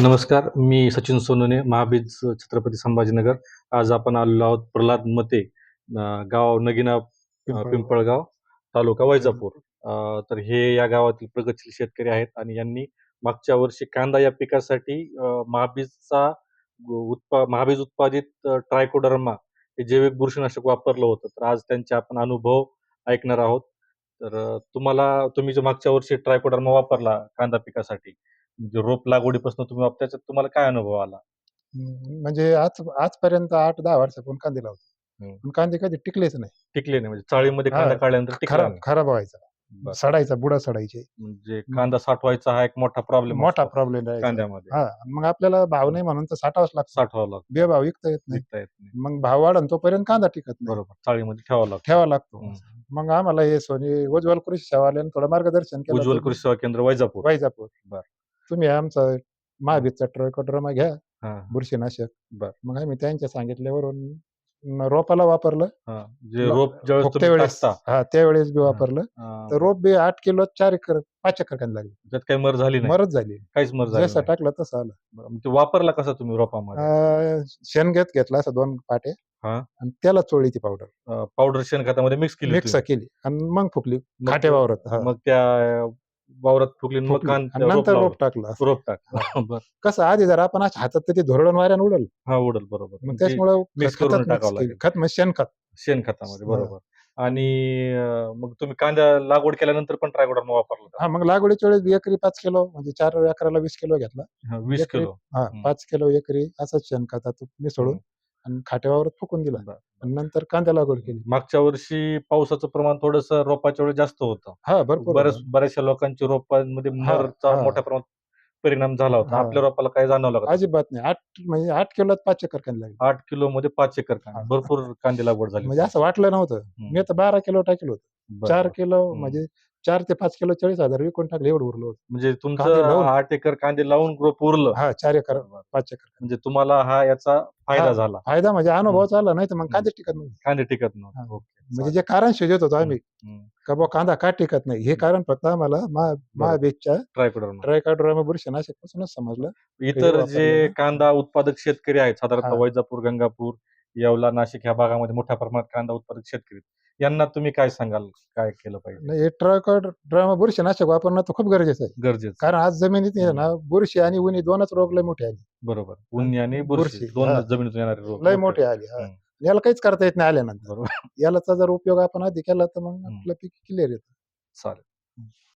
नमस्कार मी सचिन सोनवणे महाबीज छत्रपती संभाजीनगर. आज आपण आलेलो आहोत प्रल्हाद मते गाव नगिना पिंपळगाव. तालुका वैजापूर. तर हे या गावातील प्रगतशील शेतकरी आहेत आणि यांनी मागच्या वर्षी कांदा या पिकासाठी महाबीजचा उत्पा महाबीज उत्पादित ट्रायकोडर्मा हे जैविक बुरशीनाशक वापरलं होतं. तर आज त्यांचे आपण अनुभव ऐकणार आहोत. तर तुम्हाला तुम्ही जो मागच्या वर्षी ट्रायकोडर्मा वापरला कांदा पिकासाठी रोप लागवडीपासून तुम्ही त्याच्यात तुम्हाला काय अनुभव आला? हम्म, म्हणजे आज आजपर्यंत आठ दहा वर्षापून कांदे लावतो हम्म. पण कांदे कधी टिकलेच नाही. टिकले नाही म्हणजे चाळीमध्ये हा, कांदा काढल्यानंतर टिकला खराब नाही. खराब व्हायचा. बरं. सडायचा बुडा सडायचे. म्हणजे कांदा साठवायचा हा एक मोठा प्रॉब्लेम मोठा प्रॉब्लेम आहे कांद्यामध्ये. हा मग आपल्याला भाव नाही म्हणून तर साठावाच लागतो. साठवावं लागतं. बेभाव विकता येत नाही. विकता येत नाही. मग भाव वाढन तोपर्यंत कांदा टिकत नाही. बरोबर चाळीमध्ये ठेवावं लागतं. ठेवा लागतो. हम्म. मग आम्हाला हे सोनी उज्ज्वल कृषी सेवाल्यानं थोडं मार्गदर्शन केलं उज्ज्वल कृषी सेवा केंद्र वैजापूर. वैजापूर. बरं. तुम्ही आमचा महाबीजचा ट्रॉयकोड्रमा घ्या हा बुरशीनाशक. बरं. मग आम्ही त्यांच्या सांगितल्यावरून न- रोपाला वापरलं. हा जे रोप ज्यावेळेस फक्त तुम्ही वेळेस टाकता. हा त्यावेळेस बी वापरलं. तर रोप बी आठ किलो चार एकर पाच एकर कांदे लागले. त्यात काही मर झाली नाही. मरच झाली. काहीच मर झाली जसं नाही. टाकलं तसं आलं. बरं, ते वापरला कसा तुम्ही रोपामध्ये? अं, शेणगेत घेतला असं दोन पाटे. हा. आणि त्याला चोळली ती पावडर. पावडर शेणखतामध्ये मिक्स केली मिक्स तुम्ही. केली. आणि मग फुकली मग ते- वावरात. हा, मग त्या वावरात फुकली मग आणि रोप नंतर. रोप टाकलं. रोप टाक बरं कसं आधी जर आपण अशा हातात ते धोरडून वाऱ्यानं उडल. हा उडल. बरोबर. मग ते त्याच्यामुळे mix करून टाकावं लागेल. खत म्हणजे शेणखत. शेणखतामध्ये. बरोबर. आणि मग तुम्ही कांदा लागवड केल्यानंतर पण ट्रायकोडर्मा वापरला? हा मग लागवडीच्या वेळेस एकरी पाच किलो म्हणजे चार एकराला वीस किलो घेतला. हा, वीस एकरी- किलो. हा हम्म. पाच किलो एकरी असंच शेणखतात मिसळून आणि खाट्यावर फुकून दिला बरं. आणि नंतर कांदा लागवड केली मागच्या वर्षी पावसाचं प्रमाण थोडस रोपाच्या वेळी जास्त होतं हा भरपूर बऱ्याच. बऱ्याचशा लोकांच्या रोपांमध्ये हा, मरचा हा. मोठ्या प्रमाणात परिणाम झाला होता हा. आपल्या रोपाला काय जाणवलं का अजिबात नाही आठ म्हणजे आठ किलोत पाच एकर कांदे लागले आठ किलो मध्ये पाच एकर कांदा हा. भरपूर कांदे लागवड झाली म्हणजे असं वाटलं नव्हतं हम्म. मी तर बारा किलो टाकलं होतं बरं, चार बरं. किलो हम्म. म्हणजे चार ते पाच किलो चाळीस हजार विकून टाकले एवढं उरलं होतं म्हणजे कांदे तुमचं लावून. आठ एकर कांदे लावून रोप उरलं हा चार एकर. पाच एकर म्हणजे तुम्हाला हा याचा फायदा हा. झाला फायदा म्हणजे अनुभव चालला नाही तर मग. कांदे टिकत नाही कांदे टिकत नव्हते हा. ओके म्हणजे जे कारण शोधत होतो आम्ही. का बुवा कांदा का टिकत नाही हे कारण फक्त आम्हाला महा- महाबीजच्या ट्रायकोडर्मा ट्रायकाड्रोमा बुरशीनाशक पासूनच समजलं इतर जे. कांदा उत्पादक शेतकरी आहेत साधारणतः हा. वैजापूर गंगापूर येवला नाशिक ह्या भागामध्ये मोठ्या प्रमाणात कांदा उत्पादक शेतकरी आहेत. यांना तुम्ही काय सांगाल? काय केलं पाहिजे? नाही हे ट्रायकाड्रोमा बुरशीनाशक वापरणं तर खूप गरजेचं आहे. गरजेचं. कारण आज जमिनीत आहे ना बुरशी आणि उन्ही दोनच रोग लय मोठे आले. बरोबर. उन्नी आणि बुरशी. बुरशी, दोन हा. जमिनीतून येणारे रोग. लय मोठे आले हा. हम्म. याला काहीच करता येत नाही आल्यानंतर. बरोबर. यालाचा जर उपयोग आपण आधी केला तर मग आपलं पीक क्लिअर येतं. चालेल.